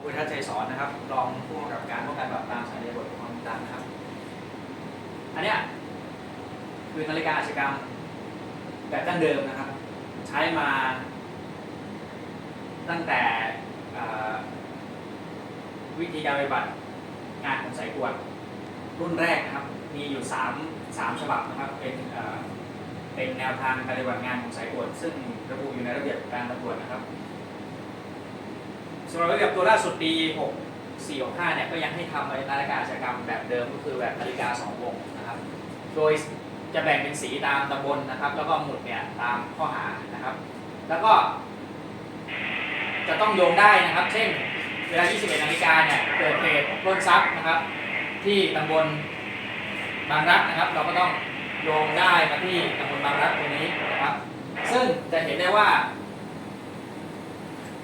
คุณทัศน์ชัยสอนนะครับรองผู้กำกับการป้องกันปราบปรามสานีตำรวจภูธรต่างนะครับ อันเนี้ยคือนาฬิกาอาชญากรรมแบบดั้งเดิมนะครับ ใช้มาตั้งแต่วิธีการปฏิบัติงานของสายตรวจรุ่นแรกนะครับ มีอยู่สามสามฉบับนะครับเป็นเป็นแนวทางการปฏิบัติงานของสายตรวจซึ่งระบุอยู่ในระเบียบการตำรวจนะครับ สำหรับระเบียบตัวล่าสุดปี 6 4 6 5เนี่ยก็ยังให้ทำนาฬิกาอาชญากรรมแบบเดิมก็คือแบบนาฬิกาสองวงนะครับ โดยจะแบ่งเป็นสีตามตำบลนะครับ แล้วก็หมุดเนี่ยตามข้อหานะครับ แล้วก็ จะต้องโยงได้นะครับ เช่น เวลา 21 นาฬิกาเนี่ยเกิดเหตุปล้นทรัพย์นะครับ ที่ตำบลบางรักนะครับ เราก็ต้องโยงได้มาที่ตำบลบางรักตรงนี้นะครับ ซึ่งจะเห็นได้ว่า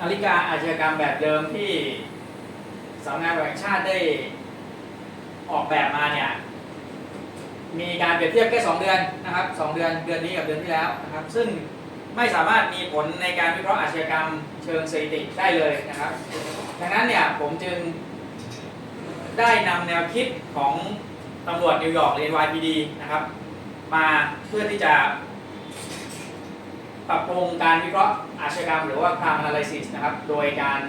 นาฬิกาอาชญากรรมแบบเดิมที่สำนักงานวจแห่งชาติได้ออกแบบมาเนี่ยมีการเปรียบเทียบแค่2เดือนนะครับ2เดือนเดือนนี้กับเดือนที่แล้วนะครับ ซึ่งไม่สามารถมีผลในการวิเคราะห์อาชญากรรมเชิงสถิติได้เลยนะครับ ดังนั้นเนี่ยผมจึงได้นำแนวคิดของตำรวจนิวยอร์กหรือ NYPD นะครับ มาเพื่อที่จะ ปรับปรุงการวิเคราะห์อาชญากรรม หรือว่า crime analysis นะครับ โดยการ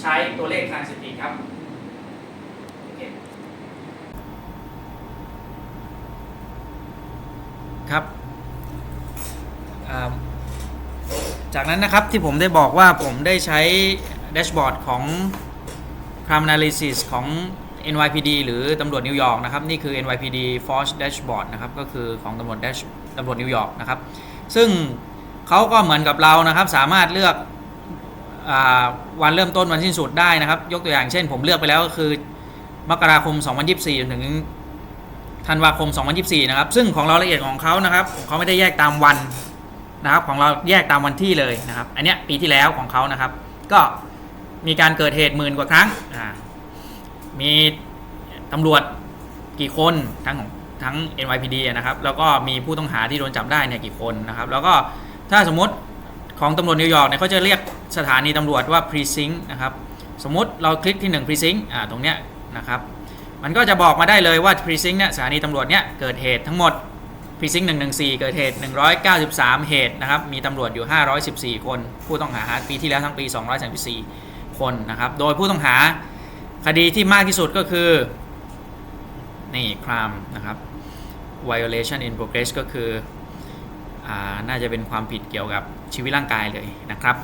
ใช้ตัวเลขทางสถิติครับครับจากนั้นนะครับที่ผมได้บอกว่าผมได้ใช้แดชบอร์ดของ crime analysis ของ NYPD หรือตำรวจนิวยอร์กนะครับ นี่คือ NYPD Force Dashboard นะครับ ก็คือของตำรวจ Dash ตำรวจนิวยอร์กนะครับ ซึ่งเขาก็เหมือนกับเรานะครับ สามารถเลือกอวันเริ่มต้นวันสิ้นสุดได้นะครับ ยกตัวอย่างเช่น ผมเลือกไปแล้วก็คือ มกราคม 2024จนถึงธันวาคม 2024 นะครับ ซึ่งของเราละเอียดของเขานะครับของเขาไม่ได้แยกตามวันนะครับ ของเราแยกตามวันที่เลยนะครับ อันเนี้ยปีที่แล้วของเขานะครับ ก็มีการเกิดเหตุหมื่นกว่าครั้ง มีตำรวจกี่คนทั้งของ ทั้ง NYPD นะครับแล้วก็มีผู้ต้องหาที่โดนจับได้เนี่ยกี่คนนะครับแล้วก็ถ้าสมมติของตำรวจนิวยอร์กเนี่ยเขาจะเรียกสถานีตำรวจว่า precinct นะครับสมมติเราคลิกที่ 1 precinct อ่าตรงเนี้ยนะครับมันก็จะบอกมาได้เลยว่า precinct เนี่ยสถานีตำรวจเนี่ยเกิดเหตุทั้งหมด precinct 114 เกิดเหตุ 193 เหตุนะครับมีตำรวจอยู่ 514 คน ผู้ต้องหาปีที่แล้วทั้งปี 234 คนนะครับโดยผู้ต้องหาคดีที่มากที่สุดก็คือ นี่ crime นะครับ violation in progress ก็คืออน่าจะเป็นความผิดเกี่ยวกับชีวิตร่างกายเลยนะครับ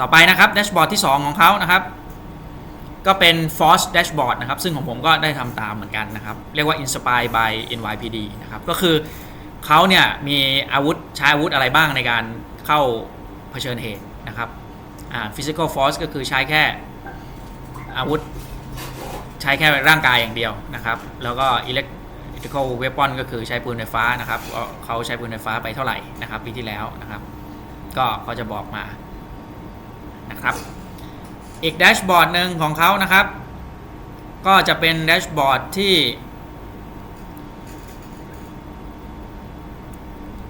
ต่อไปนะครับแดชบอร์ดที่ 2 ของเขานะครับ ก็เป็น Force Dashboard นะครับ ซึ่งของผมก็ได้ทำตามเหมือนกันนะครับ เรียกว่า Inspired by NYPD นะครับ ก็คือเขาเนี่ยมีอาวุธใช้อาวุธอะไรบ้างในการเข้าเผชิญเหตุนะครับ Physical Force ก็คือใช้แค่อาวุธ ใช้แค่ร่างกายอย่างเดียวนะครับ แล้วก็ electrical weapon ก็คือใช้ปืนไฟฟ้านะครับเขาใช้ปืนไฟฟ้าไปเท่าไหร่นะครับปีที่แล้วนะครับ ก็เขาจะบอกมานะครับ อีกแดชบอร์ดหนึ่งของเขานะครับ ก็จะเป็นแดชบอร์ดที่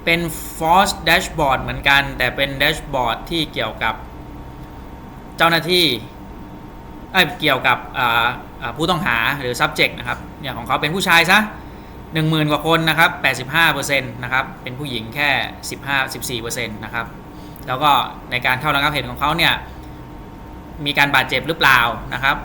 เป็น Force Dashboard เหมือนกัน แต่เป็นแดชบอร์ดที่เกี่ยวกับเจ้าหน้าที่ เกี่ยวกับผู้ต้องหาหรือ subject นะครับอย่างของเขาเป็นผู้ชายซะ10,000 กว่าคนนะครับ85%นะครับเป็นผู้หญิงแค่ 15 14%นะครับแล้วก็ในการเข้าระงับเหตุของเขาเนี่ยมีการบาดเจ็บหรือเปล่านะครับ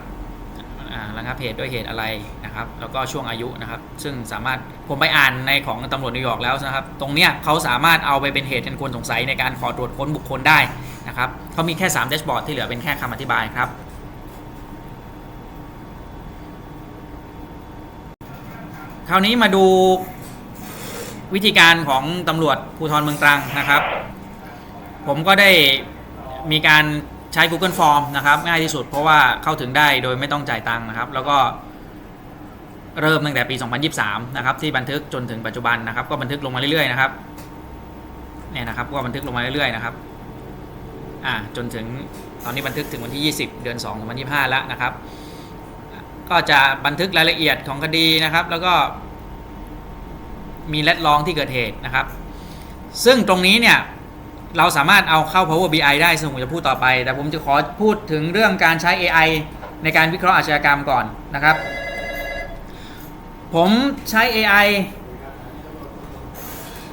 อ่าระงับเหตุด้วยเหตุอะไรนะครับ แล้วก็ช่วงอายุนะครับ ซึ่งสามารถผมไปอ่านในของตำรวจนิวยอร์กแล้วนะครับ ตรงเนี้ยเขาสามารถเอาไปเป็นเหตุอันควรสงสัยในการขอตรวจค้นบุคคลได้นะครับเขามีแค่3 d a s h b o a r d ที่เหลือเป็นแค่คำอธิบายครับ คราวนี้มาดูวิธีการของตำรวจภูธรเมืองตรังนะครับ ผมก็ได้มีการใช้ Google Form นะครับ ง่ายที่สุดเพราะว่าเข้าถึงได้โดยไม่ต้องจ่ายตังค์นะครับ แล้วก็เริ่มตั้งแต่ปี 2023 นะครับ ที่บันทึกจนถึงปัจจุบันนะครับ ก็บันทึกลงมาเรื่อยๆนะครับเนี่ยนะครับก็บันทึกลงมาเรื่อยๆนะครับอ่าจนถึงตอนนี้บันทึกถึงวันที่ 20 เดือน2 2025แล้วนะครับ ก็จะบันทึกรายละเอียดของคดีนะครับ แล้วก็มีแรดลองที่เกิดเหตุนะครับ ซึ่งตรงนี้เนี่ยเราสามารถเอาเข้า Power BI ได้ซึ่งผมจะพูดต่อไป แต่ผมจะขอพูดถึงเรื่องการใช้ AI ในการวิเคราะห์อาชญากรรมก่อนนะครับ ผมใช้ AI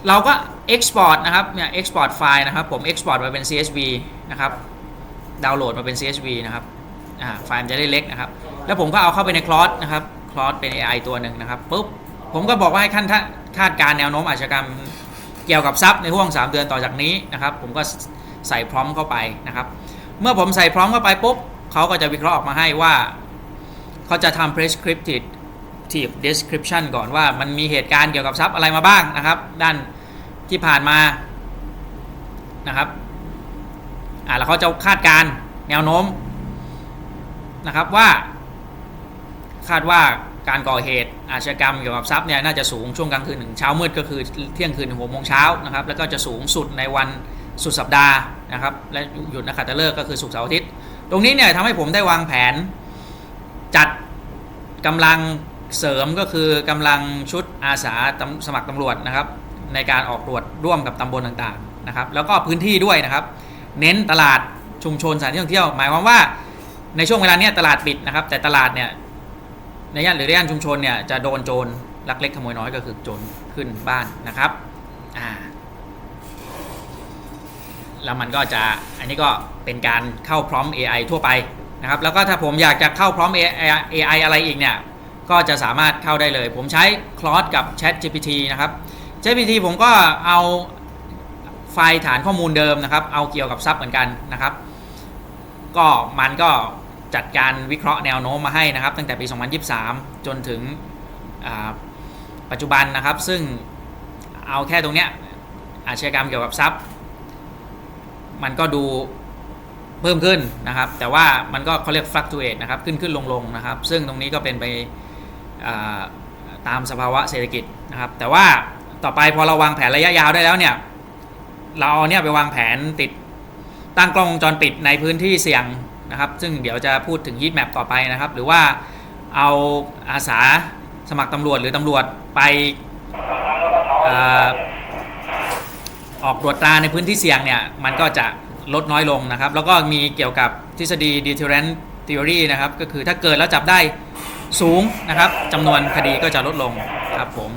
เราก็ export นะครับเนี่ย export ไฟล์นะครับ ผม export มาเป็น CSV นะครับ ดาวน์โหลดมาเป็น CSV นะครับอ่าไฟล์มันจะได้เล็กนะครับ แล้วผมก็เอาเข้าไปใน Claude นะครับ Claude เป็น AI ตัวหนึ่งนะครับปุ๊บผมก็บอกว่าให้ขั้นท่าคาดการแนวโน้มอาชญากรรมเกี่ยวกับทรัพย์ในห่วง 3 เดือนต่อจากนี้นะครับ ผมก็ใส่พร้อมเข้าไปนะครับ เมื่อผมใส่พร้อมเข้าไปปุ๊บเขาก็จะวิเคราะห์ออกมาให้ว่าเขาจะทำ prescriptive description ก่อนว่ามันมีเหตุการณ์เกี่ยวกับทรัพย์อะไรมาบ้างนะครับ ด้านที่ผ่านมานะครับอ่าแล้วเขาจะคาดการแนวโน้มนะครับว่า คาดว่าการก่อเหตุอาชญากรรมเกี่ยวกับทรัพย์เนี่ยน่าจะสูงช่วงกลางคืนถึงเช้ามืดก็คือเที่ยงคืนถึงหกโมงเช้านะครับแล้วก็จะสูงสุดในวันสุดสัปดาห์นะครับและหยุดนักขัตฤกษ์ก็คือศุกร์เสาร์อาทิตย์ ตรงนี้เนี่ยทำให้ผมได้วางแผน จัดกำลังเสริมก็คือกำลังชุดอาสาสมัครตำรวจนะครับในการออกตรวจร่วมกับตำบลต่างๆนะครับแล้วก็พื้นที่ด้วยนะครับ เน้นตลาดชุมชนสถานที่ท่องเที่ยว หมายความว่าในช่วงเวลาเนี้ยตลาดปิดนะครับแต่ตลาดเนี่ย ในย่านหรือย่านชุมชนเนี่ยจะโดนโจรลักเล็กขโมยน้อยก็คือโจรขึ้นบ้านนะครับอ่าแล้วมันก็จะอันนี้ก็เป็นการเข้าพร้อม AI ทั่วไปนะครับแล้วก็ถ้าผมอยากจะเข้าพร้อม AI, อะไรอีกเนี่ยก็จะสามารถเข้าได้เลย ผมใช้ Claude กับ Chat GPT นะครับ Chat GPT ผมก็เอาไฟล์ฐานข้อมูลเดิมนะครับ เอาเกี่ยวกับซับเหมือนกันนะครับ ก็มันก็ จัดการวิเคราะห์แนวโน้มมาให้นะครับ ตั้งแต่ปี 2023 จนถึงปัจจุบันนะครับ ซึ่งเอาแค่ตรงเนี้ยอาชญากรรมเกี่ยวกับทรัพย์ มันก็ดูเพิ่มขึ้นนะครับ แต่ว่ามันก็เขาเรียก fluctuate นะครับ ขึ้นขึ้นลงลงนะครับ ซึ่งตรงนี้ก็เป็นไปตามสภาวะเศรษฐกิจนะครับ แต่ว่าต่อไปพอเราวางแผนระยะยาวได้แล้วเนี่ย เราเอาเนี่ยไปวางแผนติดตั้งกล้องวงจรปิดในพื้นที่เสี่ยง นะครับ ซึ่งเดี๋ยวจะพูดถึง heat map ต่อไปนะครับ หรือว่าเอาอาสาสมัครตำรวจหรือตำรวจไปอออกตรวจตราในพื้นที่เสี่ยงเนี่ย มันก็จะลดน้อยลงนะครับ แล้วก็มีเกี่ยวกับทฤษฎี deterrent theory นะครับ ก็คือถ้าเกิดแล้วจับได้สูงนะครับจำนวนคดีก็จะลดลงครับผม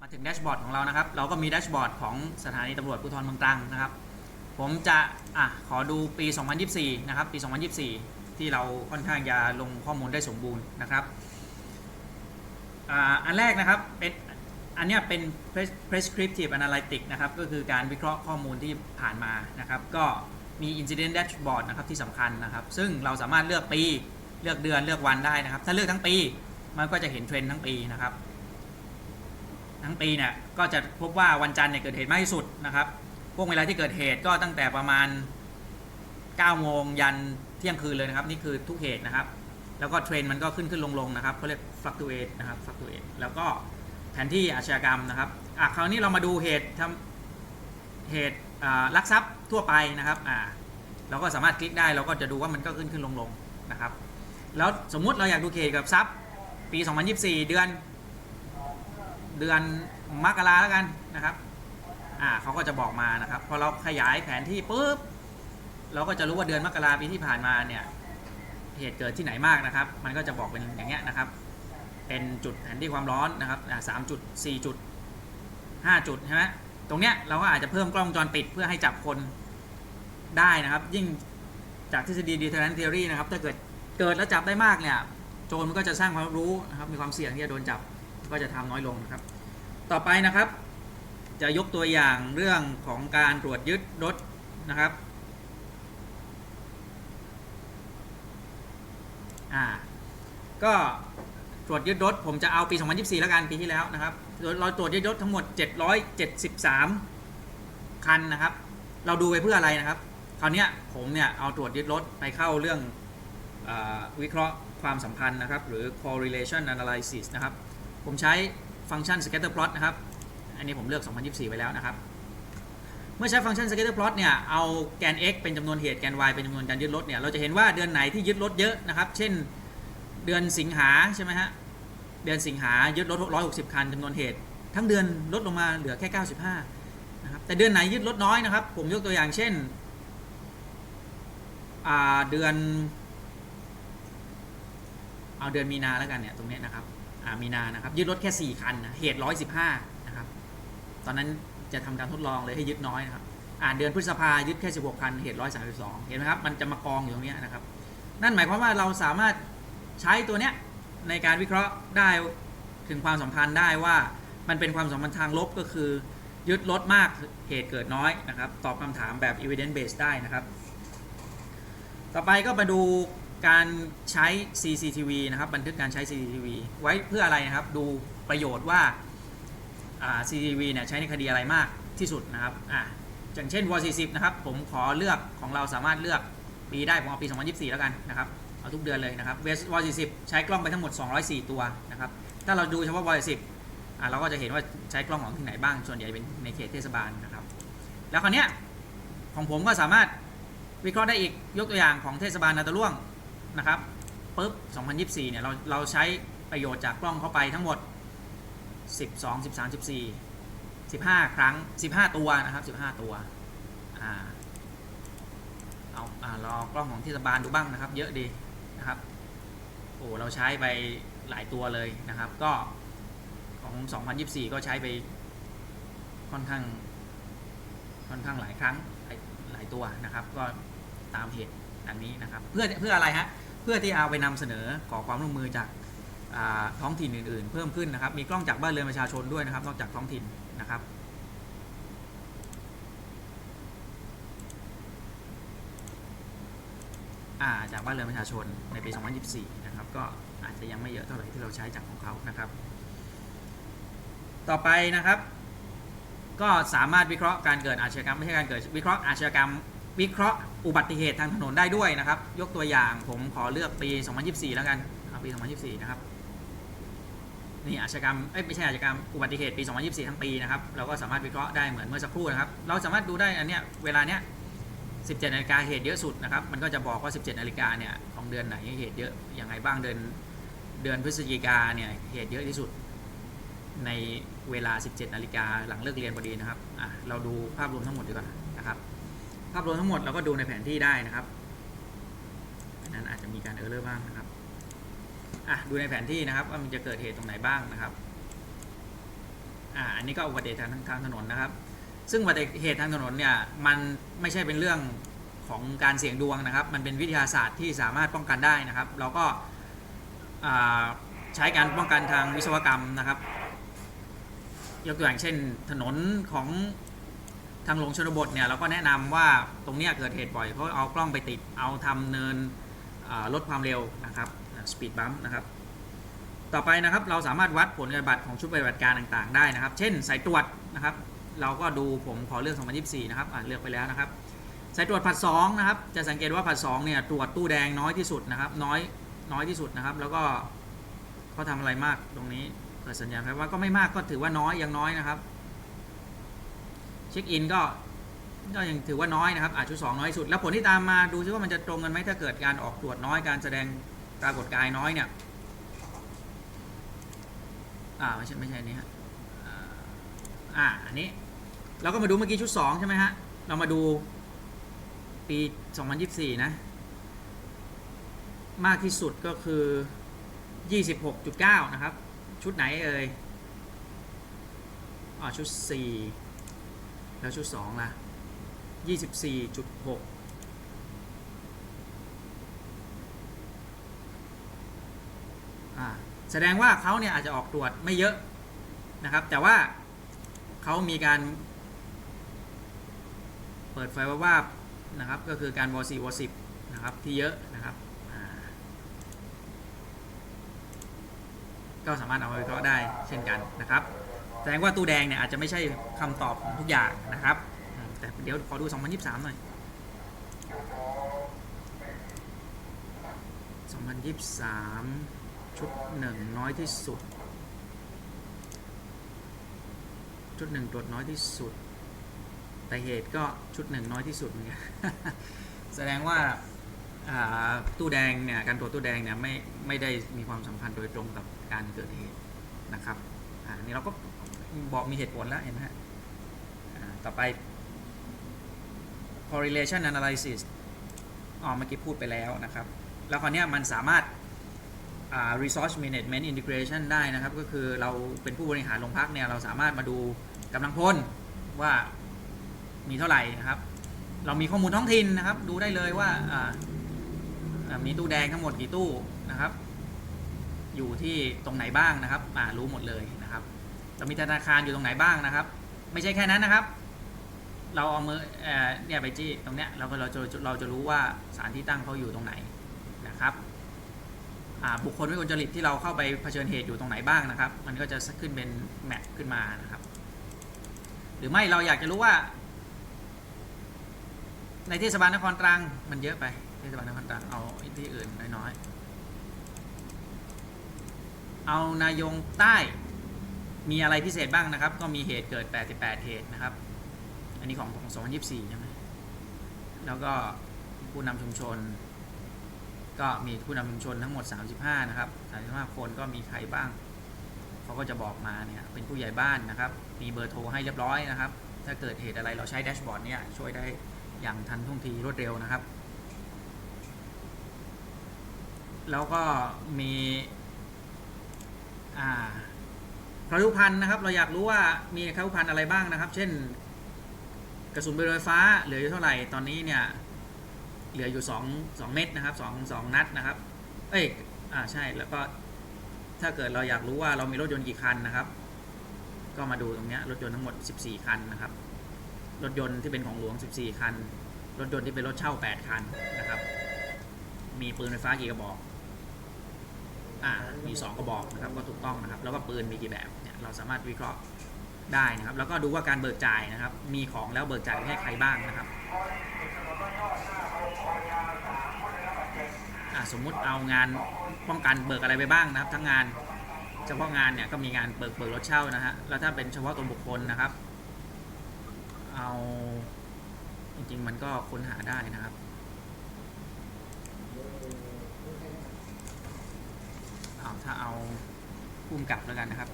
มา ถึงแดชบอร์ดของเรานะครับ เราก็มีแดชบอร์ดของสถานีตำรวจภูธรเมืองตรังนะครับ ผมจะอะขอดูปี 2024 นะครับ ปี 2024 ที่เราค่อนข้างจะลงข้อมูลได้สมบูรณ์นะครับอ่าอันแรกนะครับเป็นอันนี้เป็น Prescriptive analytics นะครับ ก็คือการวิเคราะห์ข้อมูลที่ผ่านมานะครับ ก็มี incident dashboard นะครับที่สำคัญนะครับ ซึ่งเราสามารถเลือกปี เลือกเดือน เลือกวันได้นะครับ ถ้าเลือกทั้งปี มันก็จะเห็นเทรนด์ทั้งปีนะครับ ทั้งปีเนี่ยก็จะพบว่าวันจันทร์เนี่ยเกิดเหตุมากที่สุดนะครับพวกเวลาที่เกิดเหตุก็ตั้งแต่ประมาณ9โมงยันเที่ยงคืนเลยนะครับ นี่คือทุกเหตุนะครับ แล้วก็เทรนมันก็ขึ้นขึ้นลงลงนะครับเขาเรียก fluctuate นะครับ fluctuate แล้วก็แผนที่อาชญากรรมนะครับอะคราวนี้เรามาดูเหตุทำเหตุอ่าลักทรัพย์ทั่วไปนะครับอ่าเราก็สามารถคลิกได้เราก็จะดูว่ามันก็ขึ้นขึ้นลงลงนะครับ แล้วสมมุติเราอยากดูเหตุกับทรัพย์ปี 2024 เดือน เดือนมกราแล้วกันนะครับ อ่าเขาก็จะบอกมานะครับพอเราขยายแผนที่ปุ๊บเราก็จะรู้ว่าเดือนมกราปีที่ผ่านมาเนี่ยเหตุเกิดที่ไหนมากนะครับ มันก็จะบอกเป็นอย่างเงี้ยนะครับ เป็นจุดแผนที่ความร้อนนะครับสามจุดสี่จุดห้าจุดใช่ไหมตรงเนี้ยเราก็อาจจะเพิ่มกล้องจรปิดเพื่อให้จับคนได้นะครับ ยิ่งจากทฤษฎี deterrent theory นะครับ ถ้าเกิดเกิดแล้วจับได้มากเนี่ย โจรมันก็จะสร้างความรู้นะครับ มีความเสี่ยงที่จะโดนจับ ก็จะทำน้อยลงนะครับ ต่อไปนะครับ จะยกตัวอย่างเรื่องของการตรวจยึดรถนะครับอ่าก็ตรวจยึดรถผมจะเอาปี 2024 แล้วกันปีที่แล้วนะครับ เราตรวจยึดรถทั้งหมด 773 คันนะครับ เราดูไปเพื่ออะไรนะครับ คราวนี้ผมเนี่ยเอาตรวจยึดรถไปเข้าเรื่องอวิเคราะห์ความสัมพันธ์นะครับ หรือ correlation analysis นะครับ ผมใช้ฟังก์ชัน scatter plot นะครับ อันนี้ผมเลือก 2024ไปแล้วนะครับ เมื่อใช้ฟังก์ชัน scatter plot เนี่ย เอาแกน x เป็นจำนวนเหตุ แกน y เป็นจำนวนการยึดรถเนี่ย เราจะเห็นว่าเดือนไหนที่ยึดรถเยอะนะครับ เช่น เดือนสิงหาใช่ไหมฮะ เดือนสิงหายึดรถ160 คันจำนวนเหตุ ทั้งเดือนลดลงมาเหลือแค่ 95 นะครับ แต่เดือนไหนยึดรถน้อยนะครับ ผมยกตัวอย่างเช่น เดือน เอาเดือนมีนาแล้วกันเนี่ยตรงนี้นะครับ มีนานะครับยึดรถแค่ 4 คันนะเหตุ 115 นะครับ ตอนนั้นจะทำการทดลองเลยให้ยึดน้อยนะครับ อ่าเดือนพฤษภายึดแค่ 16 คัน เหตุ 132 เห็นไหมครับ มันจะมากองอยู่ตรงนี้นะครับ นั่นหมายความว่าเราสามารถใช้ตัวเนี้ยในการวิเคราะห์ได้ถึงความสัมพันธ์ได้ว่ามันเป็นความสัมพันธ์ทางลบก็คือ ยึดลดมากเหตุเกิดน้อยนะครับ ตอบคำถามแบบ evidence based ได้นะครับ ต่อไปก็มาดู การใช้ CCTV นะครับบันทึกการใช้ CCTV ไว้เพื่ออะไรนะครับ ดูประโยชน์ว่าา CCTV เนี่ยใช้ในคดีอะไรมากที่สุดนะครับอ่าอย่างเช่นว40นะครับ ผมขอเลือกของเราสามารถเลือกปีได้ ผมเอาปี 2024 แล้วกันนะครับ เอาทุกเดือนเลยนะครับเวสว40ใช้กล้องไปทั้งหมด 204 ตัวนะครับ ถ้าเราดูเฉพาะว40อ่าเราก็จะเห็นว่าใช้กล้องของที่ไหนบ้าง ส่วนใหญ่เป็นในเขตเทศบาลนะครับ แล้วคราวเนี้ยของผมก็สามารถวิเคราะห์ได้อีกยกตัวอย่างของเทศบาลนาตะล่วง นะครับปุ๊บ 2024 เนี่ยเราเราใช้ประโยชน์จากกล้องเข้าไปทั้งหมด 12 13 14 15 ครั้ง 15 ตัวนะครับ 15 ตัวอ่าเอาอ่ารอกล้องของเทศบาลดูบ้างนะครับ เยอะดีนะครับโอ้เราใช้ไปหลายตัวเลยนะครับ ก็ของ 2024 ก็ใช้ไปค่อนข้างค่อนข้างหลายครั้งหลายหลายตัวนะครับ ก็ตามเหตุ ดังนี้นะครับเพื่อเพื่ออะไรฮะเพื่อที่เอาไปนำเสนอขอความร่วมมือจากาท้องถิ่นอื่นๆ เพิ่มขึ้นนะครับมีกล้องจากบ้านเรือนประชาชนด้วยนะครับนอกจากท้องถิ่นนะครับาจากบ้านเรือนประชาชนในปี 2024 นะครับ ก็อาจจะยังไม่เยอะเท่าไหร่ที่เราใช้จากของเขานะครับ ต่อไปนะครับ ก็สามารถวิเคราะห์การเกิดอาชญากรรมไม่ใช่การเกิดวิเคราะห์อาชญากรรม วิเคราะห์อุบัติเหตุทางถนนได้ด้วยนะครับ ยกตัวอย่างผมขอเลือกปี 2024 แล้วกันเอาปี 2024 นะครับนี่อาชญากรรมไม่ใช่อาชญากรรมอุบัติเหตุปี 2024 ทั้งปีนะครับเราก็สามารถวิเคราะห์ได้เหมือนเมื่อสักครู่นะครับ เราสามารถดูได้อันเนี้ยเวลาเนี้ย 17นาฬิกาเหตุเยอะสุดนะครับ มันก็จะบอกว่า 17นาฬิกาเนี่ยของเดือนไหนเหตุเยอะอย่างไรบ้างเดือนเดือนพฤศจิกาเนี่ยเหตุเยอะที่สุด ในเวลา 17นาฬิกาหลังเลิกเรียนพอดีนะครับอะเราดูภาพรวมทั้งหมดดีกว่านะครับ ภาพรวมทั้งหมดเราก็ดูในแผนที่ได้นะครับนั้นอาจจะมีการเออร์เลอร์บ้างนะครับอะดูในแผนที่นะครับ ว่ามันจะเกิดเหตุตรงไหนบ้างนะครับอ่าอันนี้ก็อุบัติเหตุทางทางถนนนะครับ ซึ่งอุบัติเหตุทางถนนเนี่ยมันไม่ใช่เป็นเรื่องของการเสี่ยงดวงนะครับ มันเป็นวิทยาศาสตร์ที่สามารถป้องกันได้นะครับ เราก็ใช้การป้องกันทางวิศวกรรมนะครับ ยกตัวอย่างเช่นถนนของางหลวงชนบทเนี่ยเราก็แนะนำว่าตรงเนี้ยเกิดเหตุบ่อยเขาเอากล้องไปติดเอาทำเนินลดความเร็วนะครับสปีดบัมนะครับต่อไปนะครับเราสามารถวัดผลปฏิบัติของชุดปฏิบัติการต่างๆได้นะครับ เช่นสายตรวจนะครับ เราก็ดูผมขอเลือก 2024 นะครับอ่าเลือกไปแล้วนะครับสายตรวจผัด2นะครับจะสังเกตว่าผัด2เนี่ยตรวจตู้แดงน้อยที่สุดนะครับน้อยน้อยที่สุดนะครับ แล้วก็เขาทำอะไรมากตรงนี้เปิดสัญญาณไฟว่าก็ไม่มากก็ถือว่าน้อยยังน้อยนะครับ เช็คอินก็ก็ยังถือว่าน้อยนะครับอาจชุดสองน้อยที่สุด แล้วผลที่ตามมาดูซิว่ามันจะตรงกันไหมถ้าเกิดการออกตรวจน้อยการแสดงปรากฏกายน้อยเนี่ยอ่าไม่ใช่ไม่ใช่นี้ฮะอ่าอ่าอันนี้เราก็มาดูเมื่อกี้ชุด2ใช่ไหมฮะเรามาดูปี 2024 นะ มากที่สุดก็คือ 26.9 นะครับ ชุดไหนเอ่ยอ๋อชุด 4 แล้วชุด 2 ล่ะ 24.6อ่าแสดงว่าเขาเนี่ยอาจจะออกตรวจไม่เยอะนะครับ แต่ว่าเขามีการ เปิดไฟว่าว่าบนะครับ ก็คือการวอ4วอ10นะครับที่เยอะนะครับก็สามารถเอามาวิเคราะห์ได้เช่นกันนะครับ แสดงว่าตู้แดงเนี่ยอาจจะไม่ใช่คำตอบของทุกอย่างนะครับ แต่เดี๋ยวขอดู 2023 หน่อย 2023 ชุดหนึ่งน้อยที่สุด ชุดหนึ่งตรวจน้อยที่สุด แต่เหตุก็ชุดหนึ่งน้อยที่สุดเหมือนกันแสดงว่าาตู้แดงเนี่ยการตรวจตู้แดงเนี่ยไม่ไม่ได้มีความสัมพันธ์โดยตรงกับการเกิดเหตุนะครับอ่านี่เราก็ บอกมีเหตุผลแล้วเห็นไหมฮะต่อไป correlation analysis อ๋อเมื่อกี้พูดไปแล้วนะครับ แล้วคราวนี้มันสามารถ resource management integration ได้นะครับ ก็คือเราเป็นผู้บริหารโรงพักเนี่ย เราสามารถมาดูกำลังพลว่ามีเท่าไหร่นะครับ เรามีข้อมูลท้องถิ่นนะครับ ดูได้เลยว่ามีตู้แดงทั้งหมดกี่ตู้นะครับ อยู่ที่ตรงไหนบ้างนะครับรู้หมดเลย เรามีธนาคารอยู่ตรงไหนบ้างนะครับ ไม่ใช่แค่นั้นนะครับ เราเอามือเนี่ยไปจี้ตรงเนี้ยเราก็เราจะเราจะรู้ว่าสานที่ตั้งเขาอยู่ตรงไหนนะครับบุคคลวิกลจริตที่เราเข้าไปเผชิญเหตุอยู่ตรงไหนบ้างนะครับ มันก็จะขึ้นเป็นแมปขึ้นมานะครับ หรือไม่เราอยากจะรู้ว่า ในเทศบาลนครตรังมันเยอะไปเทศบาลนครตรังเอาที่อื่นน้อยๆเอานายงใต้ มีอะไรพิเศษบ้างนะครับ ก็มีเหตุเกิด 88 เหตุนะครับ อันนี้ของของ2024 ใช่ไหมแล้วก็ผู้นำชุมชน ก็มีผู้นำชุมชนทั้งหมด 35 นะครับ 35 คนก็มีใครบ้าง เขาก็จะบอกมาเนี่ยเป็นผู้ใหญ่บ้านนะครับ มีเบอร์โทรให้เรียบร้อยนะครับ ถ้าเกิดเหตุอะไรเราใช้แดชบอร์ดเนี่ยช่วยได้อย่างทันท่วงทีรวดเร็วนะครับ แล้วก็มีอ่า คารุพันธ์นะครับ เราอยากรู้ว่ามีคารุพันธ์อะไรบ้างนะครับ เช่น กระสุนปืนไฟฟ้าเหลืออยู่เท่าไหร่ตอนนี้เนี่ยเหลืออยู่2 2เม็ดนะครับ2 2นัดนะครับ เอ้ยอ่าใช่แล้วก็ถ้าเกิดเราอยากรู้ว่าเรามีรถยนต์กี่คันนะครับ ก็มาดูตรงเนี้ยรถยนต์ทั้งหมด 14 คันนะครับ รถยนต์ที่เป็นของหลวง 14 คัน รถยนต์ที่เป็นรถเช่า 8 คันนะครับ มีปืนไฟฟ้ากี่กระบอกอ่ามี 2 กระบอกนะครับก็ถูกต้องนะครับ แล้วก็ปืนมีกี่แบบ เราสามารถวิเคราะห์ได้นะครับ แล้วก็ดูว่าการเบิกจ่ายนะครับ มีของแล้วเบิกจ่ายไปให้ใครบ้างนะครับสมมุติเอางานป้องกันเบิกอะไรไปบ้างนะครับ ทั้งงานเฉพาะงานเนี่ยก็มีงานเบิกเบิกรถเช่านะฮะแล้วถ้าเป็นเฉพาะตัวบุคคลนะครับ เอาจริงๆมันก็ค้นหาได้นะครับเอาถ้าเอาพุ่มกับแล้วกันนะครับ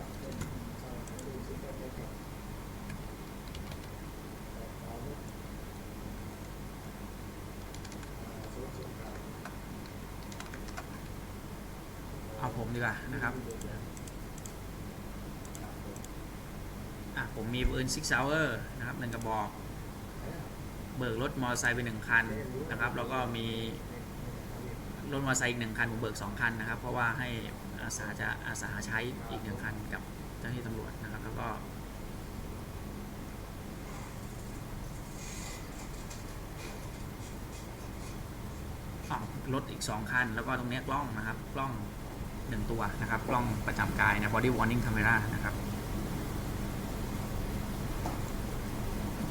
เอาผมดีกว่านะครับ อะ ผมมีปืนซิกซาวเออร์นะครับหนึ่งกระบอก เบิกรถมอเตอร์ไซค์ไปหนึ่งคันนะครับ แล้วก็มีรถมอเตอร์ไซค์อีกหนึ่งคันผมเบิกสองคันนะครับ เพราะว่าให้อาสาจะอาสาใช้อีกหนึ่งคันกับ เจ้าหน้าที่ตำรวจนะครับ แล้วก็อะรถอีกสองคัน แล้วก็ตรงนี้กล้องนะครับ กล้องหนึ่งตัวนะครับ กล้องประจำกายนะ body warning camera นะครับ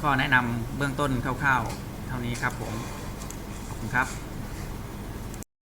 ก็แนะนำเบื้องต้นคร่าวๆ เท่านี้ครับผม ขอบคุณครับ